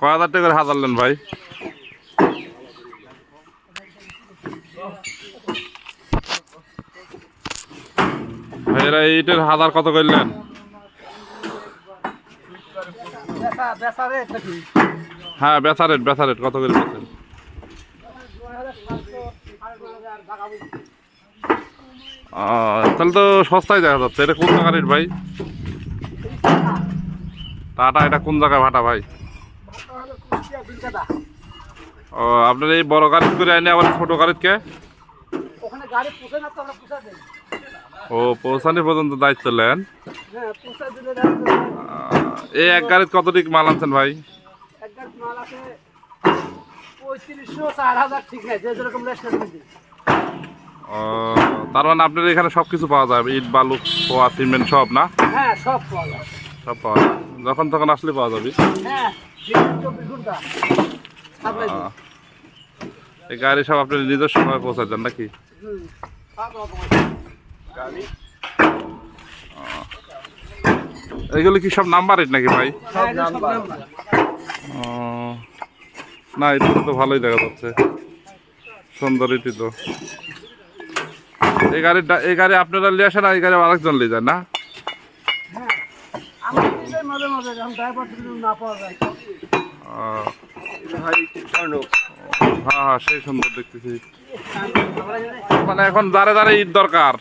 কয় হাজার টাকা হাজার নেন ভাই? ভাইয়েরা এইটার হাজার কত করলেন হ্যাঁ বেচা রেট বেচা রেট, কত করে বেচেন? তাহলে তো সস্তায় দেখা যাচ্ছে। এটা কোন জায়গা রেট ভাই? টাটা, এটা কোন জায়গায় ভাটা ভাই? ও আপনার এই বড় গাড়ি করে আনে আবার ছোট গাড়িকে? ওখানে গাড়ি পুষে না তো আমরা পুষা দেই। ও পৌঁছানি পর্যন্ত দায়িত্ব নেন? হ্যাঁ এই এক গাড়িতে কত দিক মাল আনছেন ভাই? গাড়ি ও, তার মানে আপনার এখানে সব কিছু পাওয়া যাবে ইট বালু সিমেন্ট সব না? হ্যাঁ সব পাওয়া যায় সব পাওয়া যায় যখন তখন আসলে পাওয়া যাবে। হ্যাঁ এই গাড়ি সব আপনি নিজস্ব সময় পৌঁছে দেন নাকি? এগুলো কি সব নাম্বার নাকি ভাই? ও, না এটা তো ভালোই দেখা যাচ্ছে। সুন্দর এটি তো। এই গাড়িটা এই গাড়ি আপনারা নিয়ে আসেন এই গাড়ি আরেকজন নিয়ে যান না? হ্যাঁ মাঝে মাঝে যখন ড্রাইভার যদি না পাওয়া যায়। হ্যাঁ হ্যাঁ সেই সুন্দর দেখতেছি। মানে এখন যারা যারা ঈদ দরকার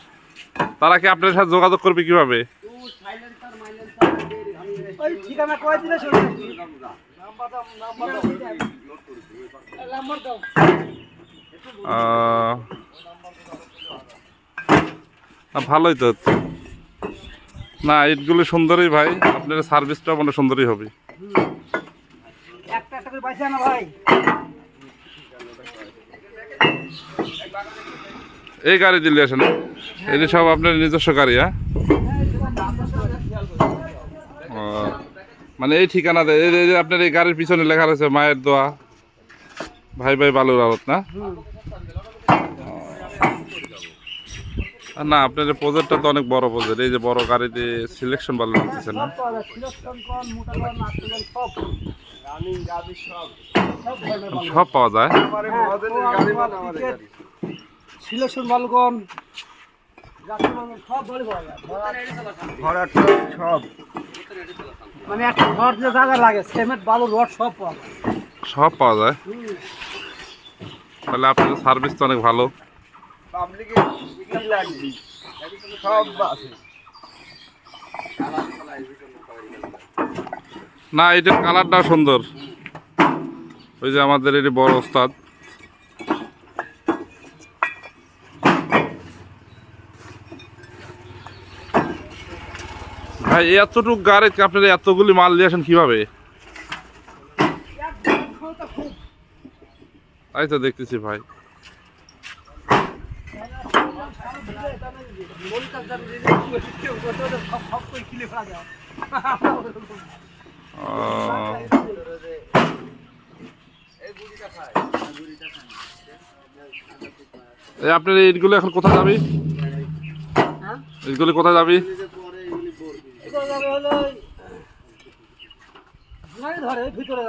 তারা কি আপনার সাথে যোগাযোগ করবে কীভাবে? ওই ঠিকানা কয় দিলে নাম্বার দাও নাম্বার দাও নাম্বার দাও আহ, না, ভালোই তো হচ্ছে। না ঈদগুলো সুন্দরই ভাই। আপনার সার্ভিসটাও মানে সুন্দরই হবে। এই গাড়ি দিলে আসে না এই সব আপনার নিজস্ব গাড়ি হ্যাঁ? মানে এই ঠিকানা দেয়। এই যে আপনার এই গাড়ির পিছনে লেখা রয়েছে মায়ের দোয়া। ভাই ভাই বালুর আড়ত না? না আপনার প্রজেক্টটা তো অনেক বড় প্রজেক্ট এই যে বড় গাড়িতে সিলেকশন ভালো লাগতেছে না? সব পাওয়া যায়। সিলেকশন কন মোটা কন? নাটকন সব সব ধরনের মাল সব পাওয়া যায়। সিলেকশন মালগন যাত্রী মাল সব ধরে পাওয়া যায় সব মানে একটা ঘর যে জায়গা লাগে সিমেন্ট বালু রড সব পাওয়া যায়। সব পাওয়া যায়। তাহলে আপনার সার্ভিস তো অনেক ভালো। পাবলিকে কি লাগবে সব আছে না এটার কালারটা সুন্দর। ওই যে আমাদের এটি বড় ওস্তাদ। ভাই এতটুকু গাড়িতে আপনারা এতগুলি মাল দিয়ে আসেন কীভাবে? তাই তো দেখতেছি ভাই সব করে কিনে ফেলা যায় আহ, এই আপনার এইগুলো এখন কোথায় যাবি? এইগুলো কোথায় যাবি? ধরে ভিতরে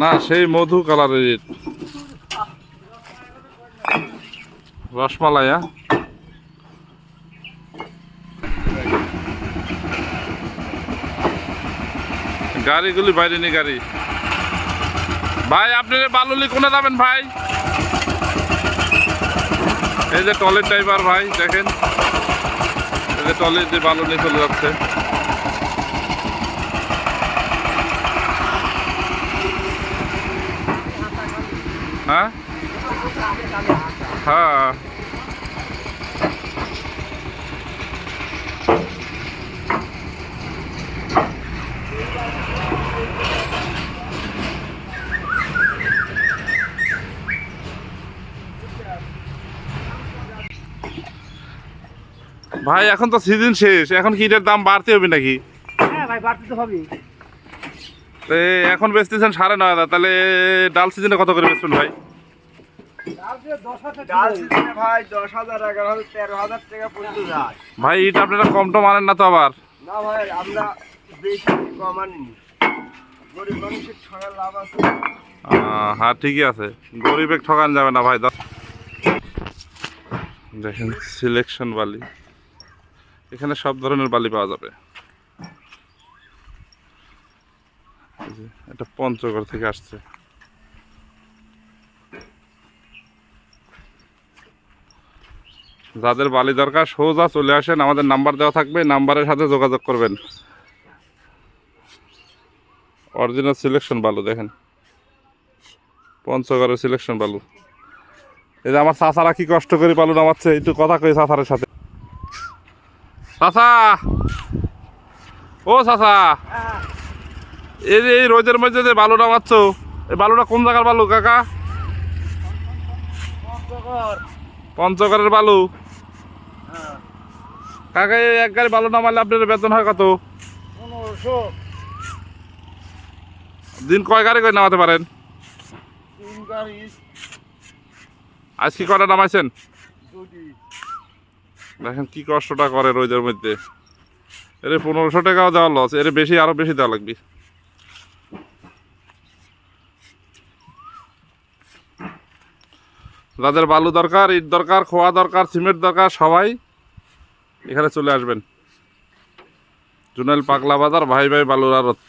না। সেই মধু কালারের। রসমালাই হ্যাঁ গাড়িগুলি বাইরে নি গাড়ি ভাই, আপনি বালুলি কোনে যাবেন ভাই এই যে টলের ড্রাইভার ভাই, দেখেন যে টলে যে বালু নিয়ে চলে যাচ্ছে। হ্যাঁ? হ্যাঁ। ভাই এখন তো সিজন শেষ। এখন কি এটার দাম বাড়তে হবে নাকি? হ্যাঁ ভাই বাড়তে তো হবেই। তো এখন বেচতেছেন সাড়ে নয় হাজার। তাহলে ডাল সিজনে কত করে বেচবেন ভাই? ভাই ইট আপনারা কম তো মানেন না তো আবার? না ভাই আমরা বেশি কমানিনি গরিব মানুষের সঙ্গে লাভ আছে। হ্যাঁ ঠিকই আছে। গরিবে ঠকান যাবে না ভাই। দেখেন সিলেকশন বালি। এখানে সব ধরনের বালি পাওয়া যাবে। এটা পঞ্চগড় থেকে আসছে। যাদের বালি দরকার, সোজা চলে আসেন। আমাদের নাম্বার দেওয়া থাকবে, নাম্বারের সাথে যোগাযোগ করবেন। অরিজিনাল সিলেকশন বালু, দেখেন। পঞ্চগড়ের সিলেকশন বালু। এই যে আমার চাচারা কি কষ্ট করে বালু নামাচ্ছে, একটু কথা কই চাচারের সাথে। চাচা ও চাচা হ্যাঁ এই যে এই রোদের মধ্যে যে বালু নামাচ্ছ এই বালুটা কোন জায়গার বালু কাকা? পঞ্চগড় পঞ্চগড়ের বালু। কাকা এই এক গাড়ি বালু নামালে আপনার বেতন হয় কত? দিন কয় গাড়ি করে নামাতে পারেন? তিন গাড়ি। আজ কি কটা নামাইছেন? দেখেন কি কষ্টটা করে রোদের মধ্যে। এর পনেরোশো টাকাও দেওয়া লস এর বেশি, আরও বেশি দেওয়া লাগবে। যাদের বালু দরকার, ইট দরকার, খোয়া দরকার, সিমেন্ট দরকার, সবাই এখানে চলে আসবেন। জুনেল পাগলা বাজার, ভাই ভাই বালুর আড়ত